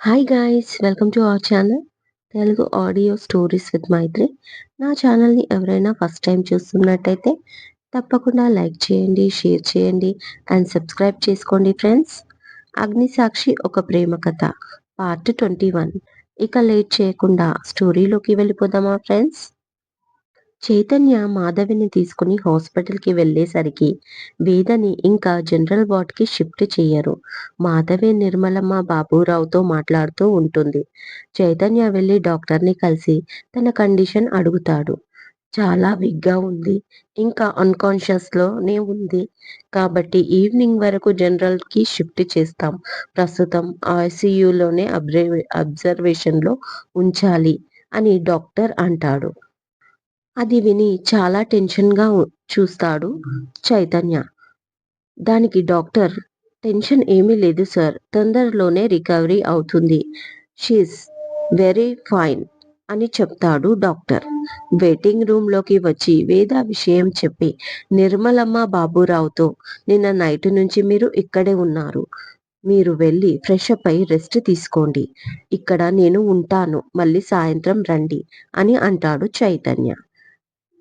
Hi guys welcome to our channel Telugu audio stories with Maitri నా ఛానల్ని ఎవరైనా first time చూస్తున్నట్టయితే తప్పకుండా లైక్ చేయండి షేర్ చేయండి అండ్ సబ్స్క్రైబ్ చేసుకోండి ఫ్రెండ్స్ అగ్నిసాక్షి ఒక ప్రేమ కథ పార్ట్ ట్వంటీ వన్ ఇక లేట్ చేయకుండా స్టోరీలోకి వెళ్ళిపోదామా ఫ్రెండ్స్ చైతన్య మాధవిని తీసుకుని హాస్పిటల్కి వెళ్ళేసరికి వేదని ఇంకా జనరల్ వార్డ్కి షిఫ్ట్ చేయరు మాధవి నిర్మలమ్మ బాబురావుతో మాట్లాడుతూ ఉంటుంది. చైతన్య వెళ్ళి డాక్టర్ని కలిసి తన కండిషన్ అడుగుతాడు. చాలా విగ్గా ఉంది. ఇంకా అన్కాన్షియస్లోనే ఉంది. కాబట్టి ఈవినింగ్ వరకు జనరల్కి షిఫ్ట్ చేస్తాం. ప్రస్తుతం ఐసీయూలోనే అబ్జర్వేషన్లో ఉంచాలి అని డాక్టర్ అంటాడు. అది విని చాలా టెన్షన్గా చూస్తాడు చైతన్య. దానికి డాక్టర్ టెన్షన్ ఏమీ లేదు సార్ తొందరలోనే రికవరీ అవుతుంది. షీస్ వెరీ ఫైన్ అని చెప్తాడు డాక్టర్. వెయిటింగ్ రూమ్లోకి వచ్చి వేద విషయం చెప్పి నిర్మలమ్మ బాబురావుతో నిన్న నైట్ నుంచి మీరు ఇక్కడే ఉన్నారు. మీరు వెళ్ళి ఫ్రెష్ అప్ అయి రెస్ట్ తీసుకోండి. ఇక్కడ నేను ఉంటాను మళ్ళీ సాయంత్రం రండి అని అంటాడు చైతన్య.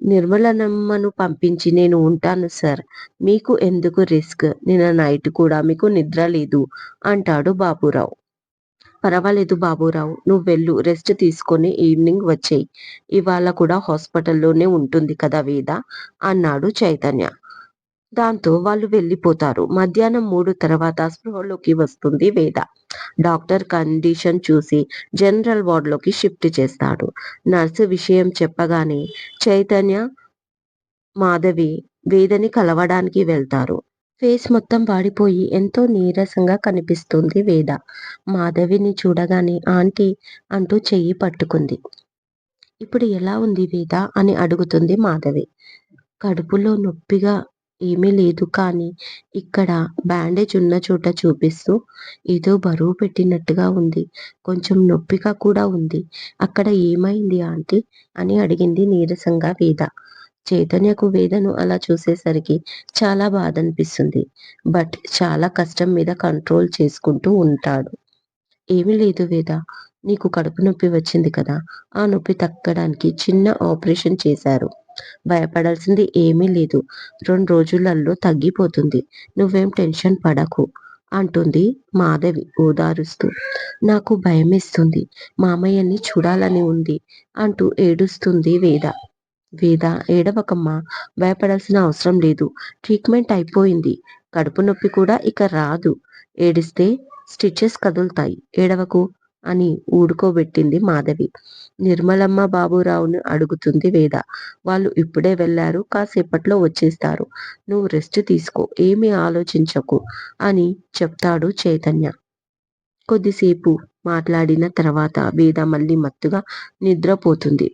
నిర్మలనమ్మను పంపించి నేను ఉంటాను సార్. మీకు ఎందుకు రిస్క్? నిన్న నైట్ కూడా మీకు నిద్ర లేదు అంటాడు బాబురావు. పర్వాలేదు బాబురావు నువ్వు వెళ్ళు రెస్ట్ తీసుకొని ఈవినింగ్ వచ్చేయి. ఇవాళ కూడా హాస్పిటల్లోనే ఉంటుంది కదా వేద? అన్నాడు చైతన్య. దాంతో వాళ్ళు వెళ్ళిపోతారు. మధ్యాహ్నం మూడు తర్వాత స్పృహలోకి వస్తుంది వేద. డాక్టర్ కండిషన్ చూసి జనరల్ వార్డులోకి షిఫ్ట్ చేస్తాడు. నర్సు విషయం చెప్పగానే చైతన్య మాధవి వేదని కలవడానికి వెళ్తారు. ఫేస్ మొత్తం వాడిపోయి ఎంతో నీరసంగా కనిపిస్తుంది వేద. మాధవిని చూడగానే ఆంటీ అంటూ చెయ్యి పట్టుకుంది. ఇప్పుడు ఎలా ఉంది వేద? అని అడుగుతుంది మాధవి. కడుపులో నొప్పిగా ఏమీ లేదు. కానీ ఇక్కడ బ్యాండేజ్ ఉన్న చోట చూపిస్తూ ఏదో బరువు పెట్టినట్టుగా ఉంది. కొంచెం నొప్పిగా కూడా ఉంది. అక్కడ ఏమైంది ఆంటీ? అని అడిగింది నీరసంగా వేద. చైతన్యకు వేదను అలా చూసేసరికి చాలా బాధ అనిపిస్తుంది బట్ చాలా కష్టం మీద కంట్రోల్ చేసుకుంటూ ఉంటాడు. ఏమీ లేదు వేద. నీకు కడుపు నొప్పి వచ్చింది కదా? ఆ నొప్పి తగ్గడానికి చిన్న ఆపరేషన్ చేశారు. భయపడాల్సింది ఏమీ లేదు. రెండు రోజులలో తగ్గిపోతుంది. నువ్వేం టెన్షన్ పడకు అంటుంది మాధవి ఓదారుస్తూ. నాకు భయమేస్తుంది. మామయ్యని చూడాలని ఉంది అంటూ ఏడుస్తుంది వేద. వేద ఏడవకమ్మా భయపడాల్సిన అవసరం లేదు. ట్రీట్మెంట్ అయిపోయింది. కడుపు నొప్పి కూడా ఇక రాదు. ఏడిస్తే స్టిచెస్ కదులుతాయి. ఏడవకు. అని ఊడుకోబెట్టింది మాధవి. నిర్మలమ్మ బాబురావును అడుగుతుంది వేద. వాళ్ళు ఇప్పుడే వెళ్ళారు కాసేపట్లో వచ్చేస్తారు. నువ్వు రెస్ట్ తీసుకో ఏమీ ఆలోచించకు అని చెప్తాడు చైతన్య. కొద్దిసేపు మాట్లాడిన తర్వాత వేద మళ్ళీ మత్తుగా నిద్రపోతుంది.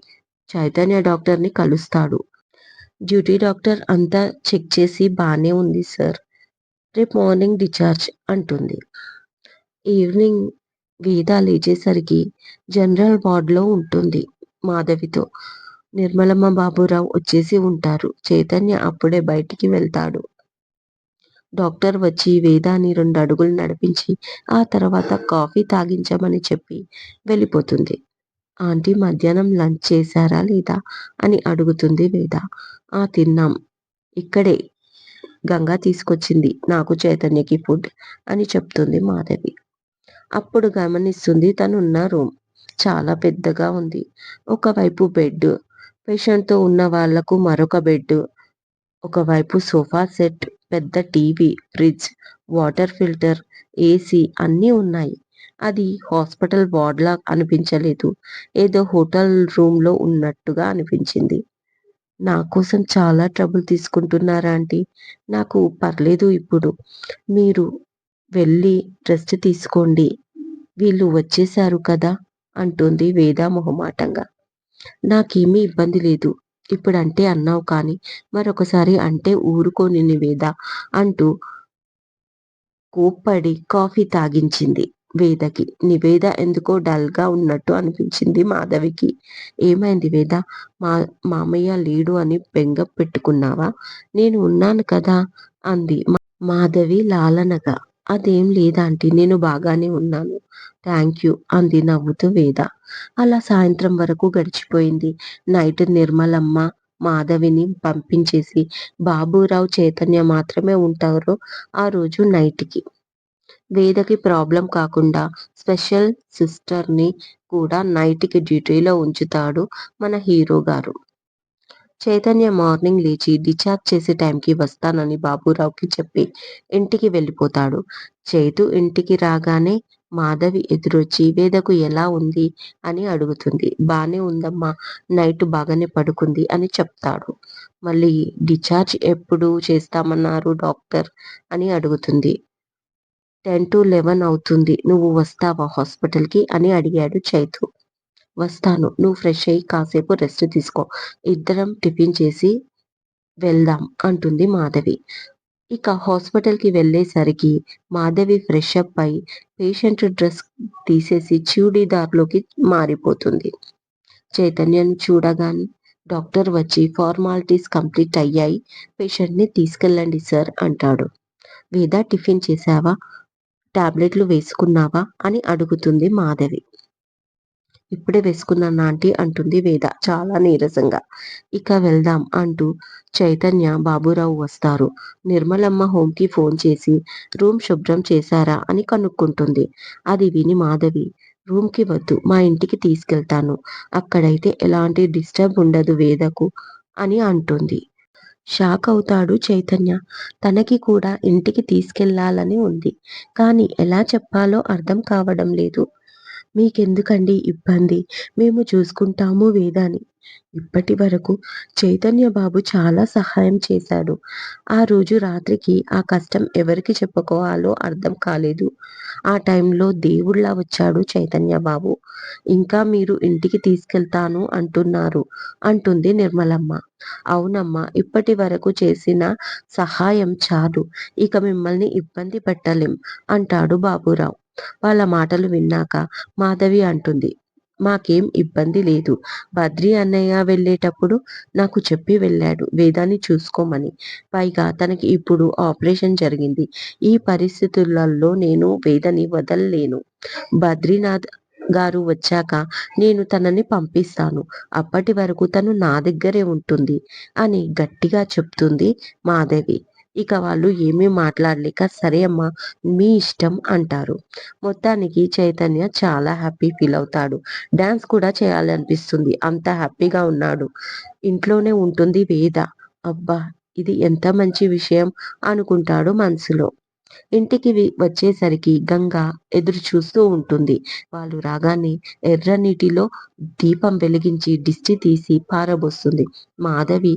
చైతన్య డాక్టర్ని కలుస్తాడు. డ్యూటీ డాక్టర్ అంతా చెక్ చేసి బాగానే ఉంది సార్. రేపు మార్నింగ్ డిశ్చార్జ్ అంటుంది. ఈవినింగ్ వేద లేచేసరికి జనరల్ వార్డులో ఉంటుంది మాధవితో. నిర్మలమ్మ బాబురావు వచ్చేసి ఉంటారు. చైతన్య అప్పుడే బయటికి వెళ్తాడు. డాక్టర్ వచ్చి వేదాని రెండు అడుగులు నడిపించి ఆ తర్వాత కాఫీ తాగించమని చెప్పి వెళ్ళిపోతుంది. ఆంటీ మధ్యాహ్నం లంచ్ చేశారా లేదా? అని అడుగుతుంది వేద. ఆ తిన్నాం. ఇక్కడే గంగా తీసుకొచ్చింది. నాకు చైతన్యకి ఫుడ్ అని చెప్తుంది మాధవి. అప్పుడు గమనిస్తుంది తనున్న రూమ్ చాలా పెద్దగా ఉంది. ఒకవైపు బెడ్ పేషెంట్తో ఉన్న వాళ్ళకు మరొక బెడ్ ఒకవైపు సోఫా సెట్ పెద్ద TV fridge water filter AC అన్నీ ఉన్నాయి. అది హాస్పిటల్ వార్డ్లా అనిపించలేదు. ఏదో హోటల్ రూమ్లో ఉన్నట్టుగా అనిపించింది. నా కోసం చాలా ట్రబుల్ తీసుకుంటున్నారా ఆంటీ? నాకు పర్లేదు ఇప్పుడు. మీరు వెళ్ళి రెస్ట్ తీసుకోండి. వీళ్ళు వచ్చేశారు కదా అంటుంది వేద మొహమాటంగా. నాకేమీ ఇబ్బంది లేదు. ఇప్పుడంటే అన్నావు కానీ మరొకసారి అంటే ఊరుకోని నివేద అంటూ కోప్పడి కాఫీ తాగించింది వేదకి. నివేద ఎందుకో డల్గా ఉన్నట్టు అనిపించింది మాధవికి. ఏమైంది వేద? మా మామయ్య లేడు అని బెంగ పెట్టుకున్నావా? నేను ఉన్నాను కదా అంది మాధవి లాలనగా. అదేం లేదాంటీ నేను బాగానే ఉన్నాను. థ్యాంక్ యూ అంది నవ్వుతూ వేద. అలా సాయంత్రం వరకు గడిచిపోయింది. నైట్ నిర్మలమ్మ మాధవిని పంపించేసి బాబురావు చైతన్య మాత్రమే ఉంటారు ఆ రోజు నైట్కి. వేదకి ప్రాబ్లం కాకుండా స్పెషల్ సిస్టర్ని కూడా నైట్కి డ్యూటీలో ఉంచుతాడు మన హీరో గారు. చైతన్య మార్నింగ్ లేచి డిశ్చార్జ్ చేసే టైంకి వస్తానని బాబురావుకి చెప్పి ఇంటికి వెళ్ళిపోతాడు. చైతు ఇంటికి రాగానే మాధవి ఎదురొచ్చి వేదకు ఎలా ఉంది? అని అడుగుతుంది. బానే ఉందమ్మా నైట్ బాగానే పడుకుంది అని చెప్తాడు. మళ్ళీ డిశ్చార్జ్ ఎప్పుడు చేస్తామన్నారు డాక్టర్? అని అడుగుతుంది. టెన్ టు లెవెన్ అవుతుంది నువ్వు వస్తావా హాస్పిటల్కి? అని అడిగాడు చైతు. వస్తాను. నువ్వు ఫ్రెష్ అయ్యి కాసేపు రెస్ట్ తీసుకో. ఇద్దరం టిఫిన్ చేసి వెళ్దాం అంటుంది మాధవి. ఇక హాస్పిటల్కి వెళ్ళేసరికి మాధవి ఫ్రెష్ అప్ అయి పేషెంట్ డ్రెస్ తీసేసి చూడీదార్లోకి మారిపోతుంది. చైతన్యను చూడగానే డాక్టర్ వచ్చి ఫార్మాలిటీస్ కంప్లీట్ అయ్యాయి. పేషెంట్ని తీసుకెళ్ళండి సార్ అంటాడు. వేద టిఫిన్ చేశావా? టాబ్లెట్లు వేసుకున్నావా? అని అడుగుతుంది మాధవి. ఇప్పుడే వేసుకున్నాను ఆంటీ అంటుంది వేద చాలా నీరసంగా. ఇక వెళ్దాం అంటూ చైతన్య బాబురావు వస్తారు. నిర్మలమ్మ హోమ్కి ఫోన్ చేసి రూమ్ శుభ్రం చేశారా అని కనుక్కుంటుంది. అది విని మాధవి రూమ్కి వద్దు మా ఇంటికి తీసుకెళ్తాను. అక్కడైతే ఎలాంటి డిస్టర్బ్ ఉండదు వేదకు అని అంటుంది. షాక్ అవుతాడు చైతన్య. తనకి కూడా ఇంటికి తీసుకెళ్ళాలని ఉంది. కానీ ఎలా చెప్పాలో అర్థం కావడం లేదు. మీకెందుకండి ఇబ్బంది? మేము చూసుకుంటాము వేదాని. ఇప్పటి వరకు చైతన్య బాబు చాలా సహాయం చేశాడు. ఆ రోజు రాత్రికి ఆ కష్టం ఎవరికి చెప్పుకోవాలో అర్థం కాలేదు. ఆ టైంలో దేవుళ్ళ వచ్చాడు చైతన్య బాబు. ఇంకా మీరు ఇంటికి తీసుకెళ్తాను అంటున్నారు అంటుంది నిర్మలమ్మ. అవునమ్మా ఇప్పటి వరకు చేసిన సహాయం చాలు. ఇక మిమ్మల్ని ఇబ్బంది పెట్టలేం అంటాడు బాబురావు. వాళ్ళ మాటలు విన్నాక మాధవి అంటుంది మాకేం ఇబ్బంది లేదు. బద్రి అన్నయ్య వెళ్ళేటప్పుడు నాకు చెప్పి వెళ్ళాడు వేదాన్ని చూసుకోమని. పైగా తనకి ఇప్పుడు ఆపరేషన్ జరిగింది. ఈ పరిస్థితులలో నేను వేదని వదలలేను. బద్రీనాథ్ గారు వచ్చాక నేను తనని పంపిస్తాను. అప్పటి వరకు తను నా దగ్గరే ఉంటుంది అని గట్టిగా చెప్తుంది మాధవి. ఇక వాళ్ళు ఏమీ మాట్లాడలేక సరే అమ్మా మీ ఇష్టం అంటారు. మొత్తానికి చైతన్య చాలా హ్యాపీ ఫీల్ అవుతాడు. డాన్స్ కూడా చేయాలనిపిస్తుంది. అంత హ్యాపీగా ఉన్నాడు. ఇంట్లోనే ఉంటుంది వేద. అబ్బా ఇది ఎంత మంచి విషయం అనుకుంటాడు మనసులో. ఇంటికి వచ్చేసరికి గంగ ఎదురు చూస్తూ ఉంటుంది. వాళ్ళు రాగానే ఎర్ర నీటిలో దీపం వెలిగించి దిష్టి తీసి పారబోస్తుంది. మాధవి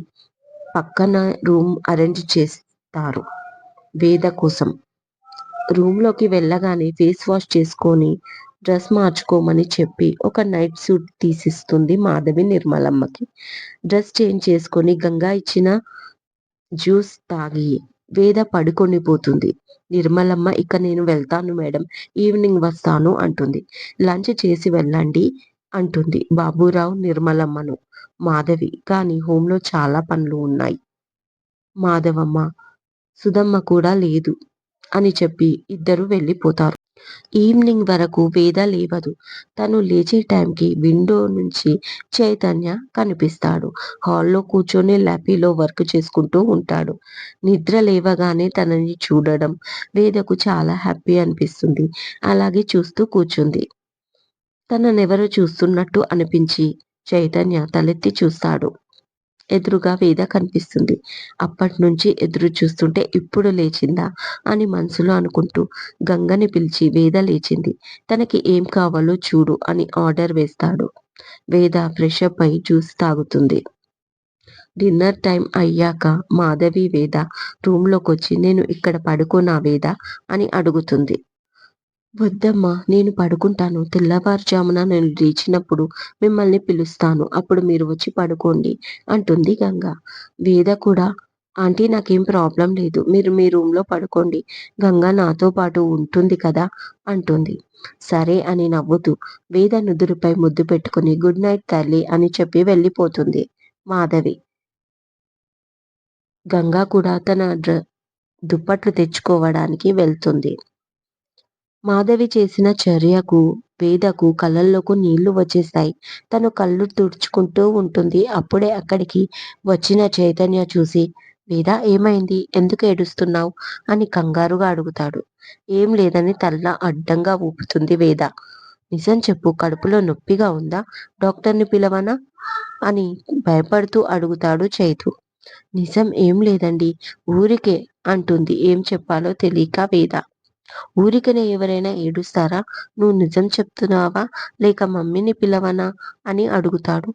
పక్కన రూమ్ అరేంజ్ చేసి చేస్తారు. వేద కోసం. రూమ్లోకి వెళ్ళగానే ఫేస్ వాష్ చేసుకొని డ్రెస్ మార్చుకోమని చెప్పి ఒక నైట్ సూట్ తీసిస్తుంది మాధవి నిర్మలమ్మకి. డ్రెస్ చేంజ్ చేసుకొని గంగా ఇచ్చిన జ్యూస్ తాగి వేద పడుకొని పోతుంది. నిర్మలమ్మ ఇక నేను వెళ్తాను మేడం ఈవినింగ్ వస్తాను అంటుంది. లంచ్ చేసి వెళ్ళండి అంటుంది బాబురావు నిర్మలమ్మను. మాధవి కానీ హోంలో చాలా పనులు ఉన్నాయి. మాధవమ్మ సుధమ్మ కూడా లేదు అని చెప్పి ఇద్దరు వెళ్ళిపోతారు. ఈవినింగ్ వరకు వేద లేవదు. తను లేచే టైంకి విండో నుంచి చైతన్య కనిపిస్తాడు. హాల్లో కూర్చొని ల్యాపీలో వర్క్ చేసుకుంటూ ఉంటాడు. నిద్ర లేవగానే తనని చూడడం వేదకు చాలా హ్యాపీ అనిపిస్తుంది. అలాగే చూస్తూ కూర్చుంది. తననెవరో చూస్తున్నట్టు అనిపించి చైతన్య తలెత్తి చూస్తాడు. ఎదురుగా వేద కనిపిస్తుంది. అప్పటి నుంచి ఎదురు చూస్తుంటే ఇప్పుడు లేచిందా అని మనసులో అనుకుంటూ గంగని పిలిచి వేద లేచింది. తనకి ఏం కావాలో చూడు అని ఆర్డర్ వేస్తాడు. వేద ఫ్రెష్ అప్ అయి జ్యూస్ తాగుతుంది. డిన్నర్ టైం అయ్యాక మాధవి వేద రూమ్లోకి వచ్చి నేను ఇక్కడ పడుకోనా వేద అని అడుగుతుంది. వద్దమ్మా నేను పడుకుంటాను. తెల్లవారుజామున నేను లేచినప్పుడు మిమ్మల్ని పిలుస్తాను. అప్పుడు మీరు వచ్చి పడుకోండి అంటుంది గంగ. వేద కూడా ఆంటీ నాకేం ప్రాబ్లం లేదు. మీరు మీ రూమ్లో పడుకోండి. గంగ నాతో పాటు ఉంటుంది కదా అంటుంది. సరే అని నవ్వుతూ వేద నుదురుపై ముద్దు పెట్టుకుని గుడ్ నైట్ తల్లి అని చెప్పి వెళ్ళిపోతుంది మాధవి. గంగా కూడా తన దుప్పట్లు తెచ్చుకోవడానికి వెళ్తుంది. మాధవి చేసిన చర్యకు వేదకు కళ్ళల్లోకి నీళ్ళు వచ్చేస్తాయి. తను కళ్ళు తుడుచుకుంటూ ఉంటుంది. అప్పుడే అక్కడికి వచ్చిన చైతన్య చూసి వేద ఏమైంది? ఎందుకు ఏడుస్తున్నావు? అని కంగారుగా అడుగుతాడు. ఏం లేదని తల్ల అడ్డంగా ఊపుతుంది వేద. నిజం చెప్పు కడుపులో నొప్పిగా ఉందా? డాక్టర్ని పిలవనా? అని భయపడుతూ అడుగుతాడు చైతు. నిజం ఏం లేదండి ఊరికే అంటుంది. ఏం చెప్పాలో తెలియక వేద ఊరికనే ఎవరైనా ఏడుస్తారా? నువ్వు నిజం చెప్తున్నావా? లేక మమ్మీని పిలవనా? అని అడుగుతాడు.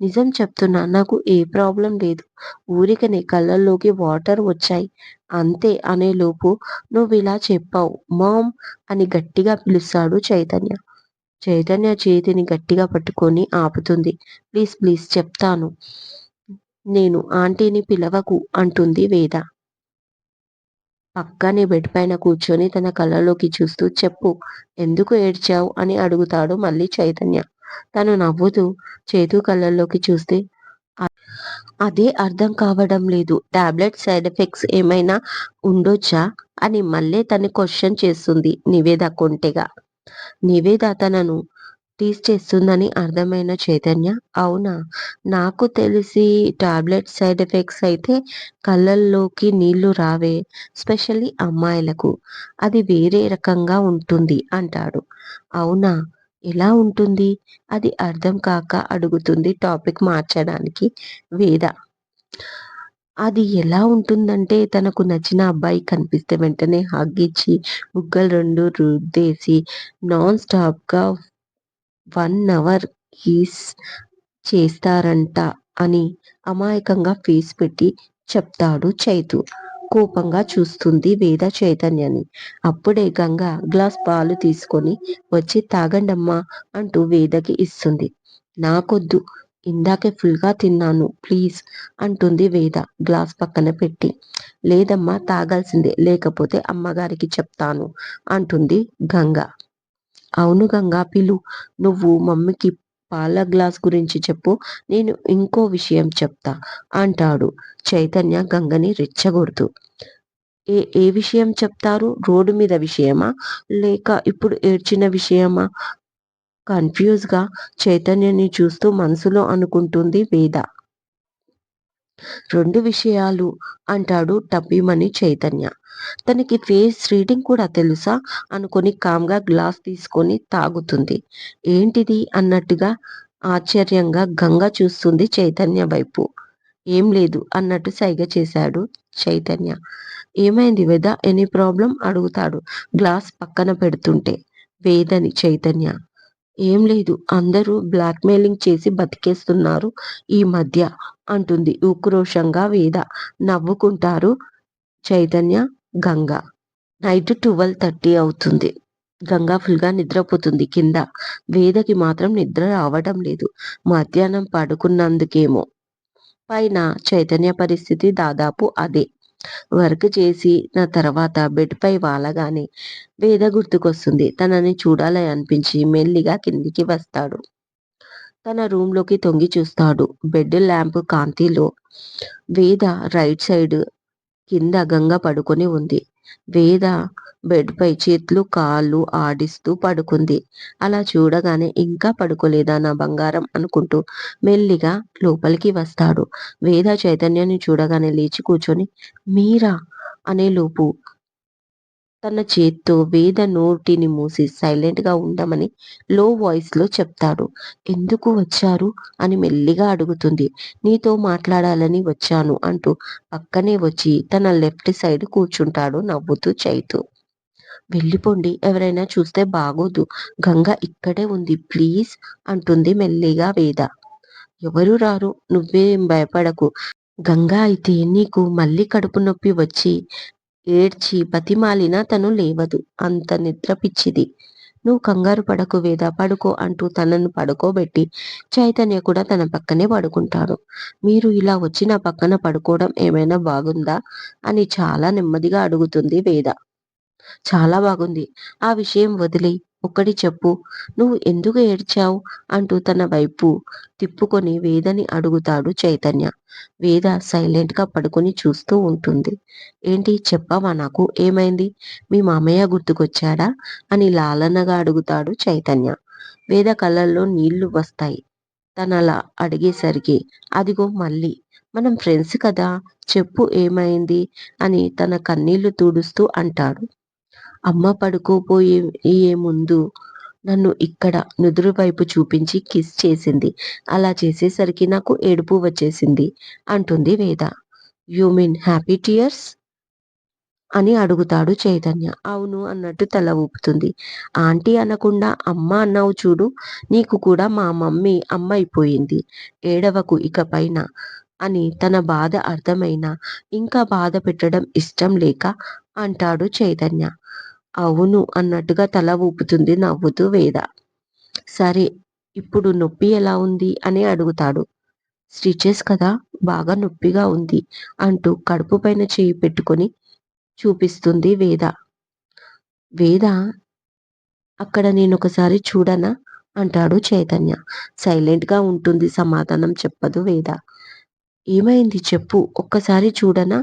నిజం చెప్తున్నా నాకు ఏ ప్రాబ్లం లేదు. ఊరికనే కళ్ళల్లోకి వాటర్ వచ్చాయి. అంతే అనేలోపు నువ్వు ఇలా చెప్పావు మామ్ అని గట్టిగా పిలుస్తాడు చైతన్య. చైతన్య చేతిని గట్టిగా పట్టుకొని ఆపుతుంది. ప్లీజ్ ప్లీజ్ చెప్తాను. నేను ఆంటీని పిలవకు అంటుంది వేద. పక్కనే బెడ్ పైన కూర్చొని తన కళ్ళలోకి చూస్తూ చెప్పు ఎందుకు ఏడ్చావు? అని అడుగుతాడు మళ్ళీ చైతన్య. తను నవ్వుతూ చేతు కళ్ళల్లోకి చూస్తే అదే అర్థం కావడం లేదు. టాబ్లెట్ సైడ్ ఎఫెక్ట్స్ ఏమైనా ఉండొచ్చా? అని మళ్ళీ తను క్వశ్చన్ చేస్తుంది నివేద కొంటెగా. నివేద తనను టీస్ చేస్తుందని అర్థమైన చైతన్య. అవునా? నాకు తెలిసి టాబ్లెట్ సైడ్ ఎఫెక్ట్స్ అయితే కళ్ళల్లోకి నీళ్ళు రావే స్పెషల్లీ అమ్మాయిలకు. అది వేరే రకంగా ఉంటుంది అంటాడు. అవునా? ఎలా ఉంటుంది? అది అర్థం కాక అడుగుతుంది టాపిక్ మార్చడానికి వేద. అది ఎలా ఉంటుందంటే తనకు నచ్చిన అబ్బాయి కనిపిస్తే వెంటనే హగ్ ఇచ్చి బుగ్గలు రెండు రుద్దేసి నాన్ స్టాప్గా వన్ అవర్ కీస్ చేస్తారంట అని అమాయకంగా ఫేస్ పెట్టి చెప్తాడు చైతు. కోపంగా చూస్తుంది వేద చైతన్యని. అప్పుడే గంగ గ్లాస్ పాలు తీసుకొని వచ్చి తాగండమ్మా అంటూ వేదకి ఇస్తుంది. నాకొద్దు ఇందాకే ఫుల్గా తిన్నాను ప్లీజ్ అంటుంది వేద గ్లాస్ పక్కన పెట్టి. లేదమ్మా తాగాల్సిందే లేకపోతే అమ్మగారికి చెప్తాను అంటుంది గంగ. అవును గంగా పిలు నువ్వు మమ్మీకి పాల గ్లాస్ గురించి చెప్పు నేను ఇంకో విషయం చెప్తా అంటాడు. చైతన్య గంగని రెచ్చగొడుతూ. ఏ ఏ విషయం చెప్తారు? రోడ్డు మీద విషయమా? లేక ఇప్పుడు ఏడ్చిన విషయమా? కన్ఫ్యూజ్గా చైతన్యని చూస్తూ మనసులో అనుకుంటుంది వేద. రెండు విషయాలు అంటాడు టబ్బీమని చైతన్య. తనకి ఫేస్ రీడింగ్ కూడా తెలుసా? అనుకొని కామ్గా గ్లాస్ తీసుకొని తాగుతుంది. ఏంటిది? అన్నట్టుగా ఆశ్చర్యంగా గంగ చూస్తుంది చైతన్య వైపు. ఏం లేదు అన్నట్టు సైగ చేశాడు చైతన్య. ఏమైంది వేద? Any problem? అడుగుతాడు గ్లాస్ పక్కన పెడుతుంటే. వేదని చైతన్య. ఏం లేదు అందరూ బ్లాక్మెయిలింగ్ చేసి బతికేస్తున్నారు ఈ మధ్య అంటుంది ఉక్రోషంగా Veda. నవ్వుకుంటారు Chaitanya Ganga. Night twelve thirty అవుతుంది. గంగా ఫుల్గా నిద్రపోతుంది కింద. వేదకి మాత్రం నిద్ర రావడం లేదు. మధ్యాహ్నం పడుకున్నందుకేమో. పైన చైతన్య పరిస్థితి దాదాపు అదే. వర్క్ చేసి నా తర్వాత బెడ్ పై వాలగానే వేద గుర్తుకొస్తుంది. తనని చూడాలని అనిపించి మెల్లిగా కిందికి వస్తాడు. తన రూమ్లోకి తొంగి చూస్తాడు. బెడ్ ల్యాంప్ కాంతిలో వేద రైట్ సైడ్ కింద గంగ పడుకొని ఉంది. వేద బెడ్ పై చేతులు కాళ్ళు ఆడిస్తూ పడుకుంది. అలా చూడగానే ఇంకా పడుకోలేదా నా బంగారం అనుకుంటూ మెల్లిగా లోపలికి వస్తాడు. వేద చైతన్యాన్ని చూడగానే లేచి కూర్చొని మీరా? అనే లోపు తన చేత్తో వేద నోటిని మూసి సైలెంట్గా ఉండమని లో వాయిస్లో చెప్తాడు. ఎందుకు వచ్చారు? అని మెల్లిగా అడుగుతుంది. నీతో మాట్లాడాలని వచ్చాను అంటూ పక్కనే వచ్చి తన లెఫ్ట్ సైడ్ కూర్చుంటాడు నవ్వుతూ చైతు. వెళ్ళిపోండి. ఎవరైనా చూస్తే బాగోదు. గంగ ఇక్కడే ఉంది. ప్లీజ్ అంటుంది మెల్లిగా వేద. ఎవరు రారు? నువ్వేం భయపడకు. గంగా అయితే నీకు మళ్ళీ కడుపు నొప్పి వచ్చి ఏడ్చి బతిమాలినా తను లేవదు. అంత నిద్ర పిచ్చిది. నువ్వు కంగారు పడకు వేద. పడుకో అంటూ తనను పడుకోబెట్టి చైతన్య కూడా తన పక్కనే పడుకుంటాడు మీరు ఇలా వచ్చి నా పక్కన పడుకోవడం ఏమైనా బాగుందా? అని చాలా నెమ్మదిగా అడుగుతుంది వేద. చాలా బాగుంది. ఆ విషయం వదిలి ఒక్కటి చెప్పు. నువ్వు ఎందుకు ఏడ్చావు? అంటూ తన వైపు తిప్పుకొని వేదని అడుగుతాడు చైతన్య. వేద సైలెంట్గా పడుకొని చూస్తూ ఉంటుంది. ఏంటి చెప్పావా నాకు? ఏమైంది? మీ మామయ్య గుర్తుకొచ్చాడా? అని లాలనగా అడుగుతాడు చైతన్య. వేద కళ్ళల్లో నీళ్ళు వస్తాయి. తనలా అడిగేసరికి అదిగో మళ్ళీ. మనం ఫ్రెండ్స్ కదా చెప్పు ఏమైంది? అని తన కన్నీళ్ళు తుడుస్తూ అంటాడు. అమ్మ పడుకోపోయే ముందు నన్ను ఇక్కడ నుదురు వైపు చూపించి కిస్ చేసింది. అలా చేసేసరికి నాకు ఏడుపు వచ్చేసింది అంటుంది Veda. You mean happy tears? అని అడుగుతాడు చైతన్య. అవును అన్నట్టు తల ఊపుతుంది. ఆంటీ అనకుండా అమ్మ అన్నావు చూడు నీకు కూడా మా మమ్మీ అమ్మ అయిపోయింది ఏడవకు ఇకపైన అని తన బాధ అర్థమైనా ఇంకా బాధ పెట్టడం ఇష్టం లేక అంటాడు చైతన్య. అవును అన్నట్టుగా తల ఊపుతుంది నవ్వుతూ వేద. సరే ఇప్పుడు నొప్పి ఎలా ఉంది? అని అడుగుతాడు. స్టిచెస్ కదా బాగా నొప్పిగా ఉంది అంటూ కడుపు పైన చేయి పెట్టుకొని చూపిస్తుంది వేద. వేద అక్కడ నేను ఒకసారి చూడనా? అంటాడు చైతన్య. సైలెంట్గా ఉంటుంది సమాధానం చెప్పదు వేద. ఏమైంది చెప్పు ఒక్కసారి చూడనా?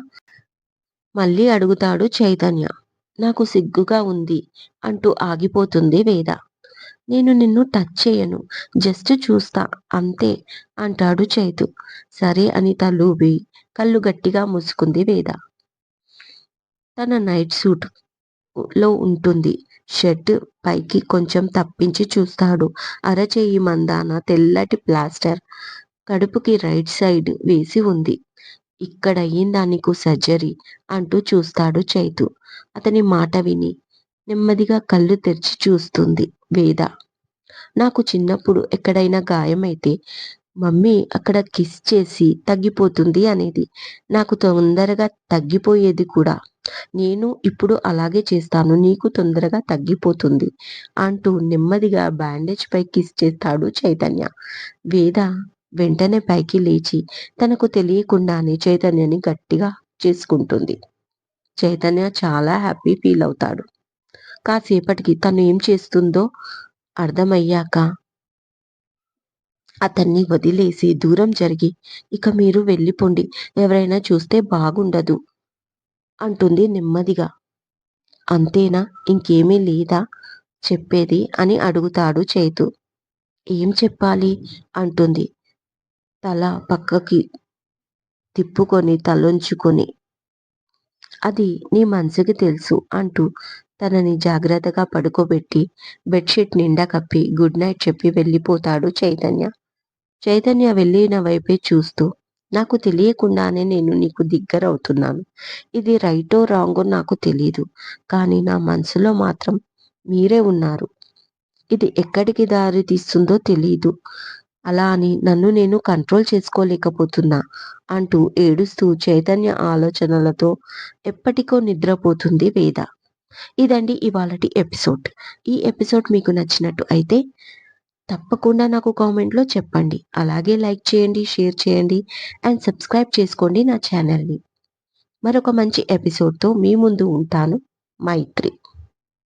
మళ్ళీ అడుగుతాడు చైతన్య. నాకు సిగ్గుగా ఉంది అంటూ ఆగిపోతుంది వేద. నేను నిన్ను టచ్ చేయను జస్ట్ చూస్తా అంతే అంటాడు చైతు. సరే అని తలూబి కళ్ళు గట్టిగా మూసుకుంది వేద. తన నైట్ సూట్లో ఉంటుంది షర్ట్ పైకి కొంచెం తప్పించి చూస్తాడు. అరచేయి మందాన తెల్లటి ప్లాస్టర్ కడుపుకి రైట్ సైడ్ వేసి ఉంది. ఇక్కడ అయ్యిందా నీకు సర్జరీ? అంటూ చూస్తాడు చైతు. అతని మాట విని నెమ్మదిగా కళ్ళు తెరిచి చూస్తుంది వేద. నాకు చిన్నప్పుడు ఎక్కడైనా గాయమైతే మమ్మీ అక్కడ కిస్ చేసి తగ్గిపోతుంది అనేది నాకు తొందరగా తగ్గిపోయేది కూడా. నేను ఇప్పుడు అలాగే చేస్తాను నీకు తొందరగా తగ్గిపోతుంది అంటూ నెమ్మదిగా బ్యాండేజ్ పై కిస్ చేస్తాడు చైతన్య. వేద వెంటనే పైకి లేచి తనకు తెలియకుండానే చైతన్యని గట్టిగా చేసుకుంటుంది. చైతన్య చాలా హ్యాపీ ఫీల్ అవుతాడు. కాసేపటికి తను ఏం చేస్తుందో అర్థమయ్యాక అతన్ని వదిలేసి దూరం జరిగి ఇక మీరు వెళ్ళిపోండి ఎవరైనా చూస్తే బాగుండదు అంటుంది నెమ్మదిగా. అంతేనా? ఇంకేమీ లేదా? చెప్పేది అని అడుగుతాడు చైతు. ఏం చెప్పాలి? అంటుంది. తల పక్కకి తిప్పుకొని తలొంచుకొని అది నీ మనసుకి తెలుసు అంటూ తనని జాగ్రత్తగా పడుకోబెట్టి బెడ్షీట్ నిండా కప్పి గుడ్ నైట్ చెప్పి వెళ్ళిపోతాడు చైతన్య. చైతన్య వెళ్ళిన వైపే చూస్తూ నాకు తెలియకుండానే నేను నీకు దగ్గర అవుతున్నాను. ఇది రైటో రాంగో నాకు తెలియదు కానీ నా మనసులో మాత్రం మీరే ఉన్నారు. ఇది ఎక్కడికి దారి తీస్తుందో తెలియదు అలా అని నన్ను నేను కంట్రోల్ చేసుకోలేకపోతున్నా అంటూ ఏడుస్తూ చైతన్య ఆలోచనలతో ఎప్పటికో నిద్రపోతుంది వేద. ఇదండి ఇవాళటి ఎపిసోడ్. ఈ ఎపిసోడ్ మీకు నచ్చినట్టు అయితే తప్పకుండా నాకు కామెంట్లో చెప్పండి. అలాగే లైక్ చేయండి షేర్ చేయండి అండ్ సబ్స్క్రైబ్ చేసుకోండి నా ఛానల్ని. మరొక మంచి ఎపిసోడ్తో మీ ముందు ఉంటాను. మైత్రి.